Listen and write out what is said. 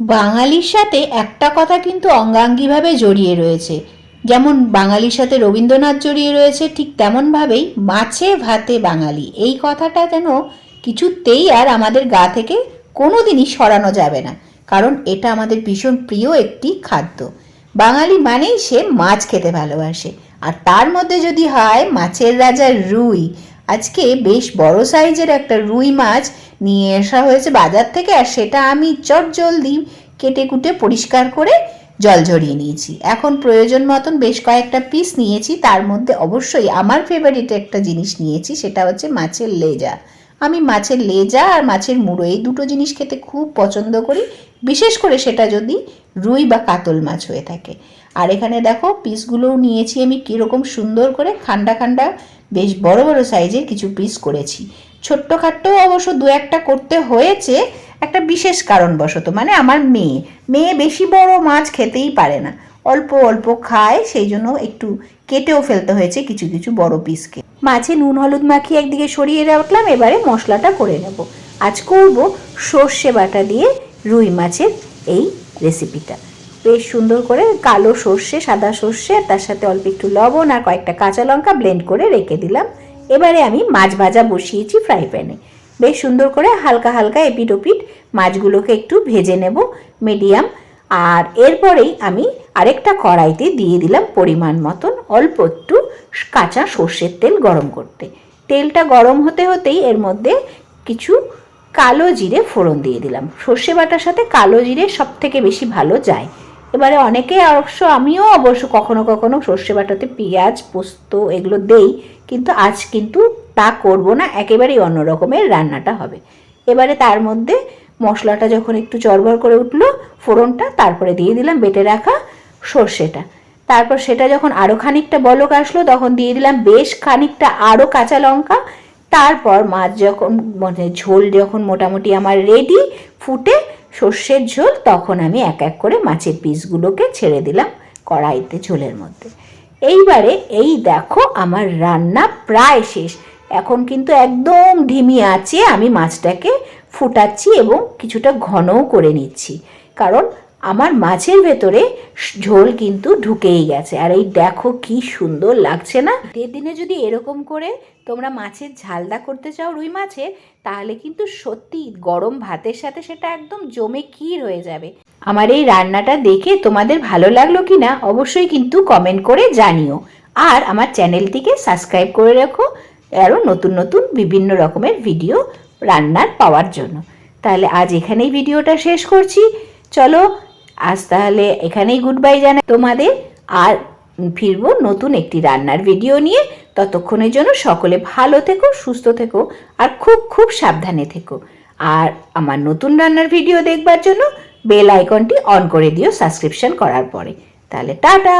বাঙালির সাথে একটা কথা কিন্তু অঙ্গাঙ্গিভাবে জড়িয়ে রয়েছে। যেমন বাঙালির সাথে রবীন্দ্রনাথ জড়িয়ে রয়েছে, ঠিক তেমনভাবেই মাছে ভাতে বাঙালি। এই কথাটা যেন কিছুতেই আর আমাদের গা থেকে কোনো দিনই সরানো যাবে না, কারণ এটা আমাদের ভীষণ প্রিয় একটি খাদ্য। বাঙালি মানেই সে মাছ খেতে ভালোবাসে। আর তার মধ্যে যদি হয় মাছের রাজা রুই। আজকে বেশ বড় সাইজের একটা রুই মাছ নিয়ে আসা হয়েছে বাজার থেকে আর সেটা আমি চট জলদি কেটে কুটে পরিষ্কার করে জল ঝরিয়ে নিয়েছি। এখন প্রয়োজন মতন বেশ কয়েকটা পিস নিয়েছি, তার মধ্যে অবশ্যই আমার ফেভারিট একটা জিনিস নিয়েছি, সেটা হচ্ছে মাছের লেজা। আমি মাছের লেজা আর মাছের মুড়ো, এই দুটো জিনিস খেতে খুব পছন্দ করি, বিশেষ করে সেটা যদি রুই বা কাতল মাছ হয়ে থাকে। আর এখানে দেখো পিসগুলোও নিয়েছি আমি, কীরকম সুন্দর করে খান্ডা খান্ডা, বেশ বড় বড় সাইজের কিছু পিস করেছি। ছোট্ট খাট্টো অবশ্য দু একটা করতে হয়েছে, একটা বিশেষ কারণবশত মানে আমার মেয়ে। মেয়ে বেশি বড় মাছ খেতেই পারে না। অল্প অল্প খায়, সেই জন্য একটু কেটেও ফেলতে হয়েছে কিছু কিছু বড় পিসকে মাছে নুন, হলুদ মাখিয়ে একদিকে সরিয়ে রাখলাম, এবারে মশলাটা করে নেব। আজ করব সর্ষে বাটা দিয়ে রুই মাছের এই রেসিপিটা বেশ সুন্দর করে কালো সর্ষে, সাদা সর্ষে তার সাথে অল্প একটু লবণ আর কয়েকটা কাঁচা লঙ্কা ব্লেন্ড করে রেখে দিলাম। এবারে আমি মাছ ভাজা বসিয়েছি ফ্রাই প্যানে বেশ সুন্দর করে হালকা হালকা এপিট ওপিট মাছগুলোকে একটু ভেজে নেব মিডিয়াম আর এরপরেই আমি আরেকটা কড়াইতে দিয়ে দিলাম পরিমাণ মতন অল্প একটু কাঁচা সর্ষের তেল গরম করতে। তেলটা গরম হতে হতেই এর মধ্যে কিছু কালো জিরে ফোড়ন দিয়ে দিলাম। সর্ষে বাটার সাথে কালো জিরে সব থেকে বেশি ভালো যায়। এবারে অনেকে অবশ্য আমিও অবশ্য কখনো কখনো সর্ষে বাটাতে পেঁয়াজ, পোস্ত এগুলো দেই, কিন্তু আজ কিন্তু তা করব না, একেবারেই অন্য রকমের রান্নাটা হবে। এবারে তার মধ্যে মশলাটা যখন একটু চড়বড় করে উঠল, ফোড়নটা তারপরে দিয়ে দিলাম বেটে রাখা সর্ষেটা। তারপর সেটা যখন আরও খানিকটা বলক আসলো, তখন দিয়ে দিলাম বেশ খানিকটা আরও কাঁচা লঙ্কা। তারপর মাছ যখন মানে ঝোল যখন মোটামুটি আমার রেডি ফুটে সর্ষের ঝোল, তখন আমি এক এক করে মাছের পিসগুলোকে ছেড়ে দিলাম কড়াইতে ঝোলের মধ্যে। এইবারে এই দেখো আমার রান্না প্রায় শেষ। এখন কিন্তু একদম ঢিমি আছে, আমি মাছটাকে ফুটাচ্ছি এবং কিছুটা ঘনও করে নিচ্ছি। কারণ আমার মাছের ভেতরে ঝোল কিন্তু ঢুকেই গেছে। আর এই দেখো কি সুন্দর লাগছে না? ঈদের দিনে যদি এরকম করে তোমরা মাছের ঝালদা করতে চাও রুই মাছের, তাহলে কিন্তু সত্যি গরম ভাতের সাথে সেটা একদম জমে ক্ষীর হয়ে যাবে। আমার এই রান্নাটা দেখে তোমাদের ভালো লাগল কি না, অবশ্যই কিন্তু কমেন্ট করে জানিও। আর আমার চ্যানেলটিকে সাবস্ক্রাইব করে রাখো, আরও নতুন নতুন বিভিন্ন রকমের ভিডিও রান্নার পাওয়ার জন্য। তাহলে আজ এখানেই ভিডিওটা শেষ করছি। চলো আজ তাহলে এখানেই গুড বাই জানাই তোমাদের। আর ফিরবো নতুন একটি রান্নার ভিডিও নিয়ে। ততক্ষণের জন্য সকলে ভালো থেকো, সুস্থ থেকো, আর খুব খুব সাবধানে থেকো। আর আমার নতুন রান্নার ভিডিও দেখবার জন্য বেল আইকনটি অন করে দিও সাবস্ক্রিপশন করার পরে। তাহলে টাটা!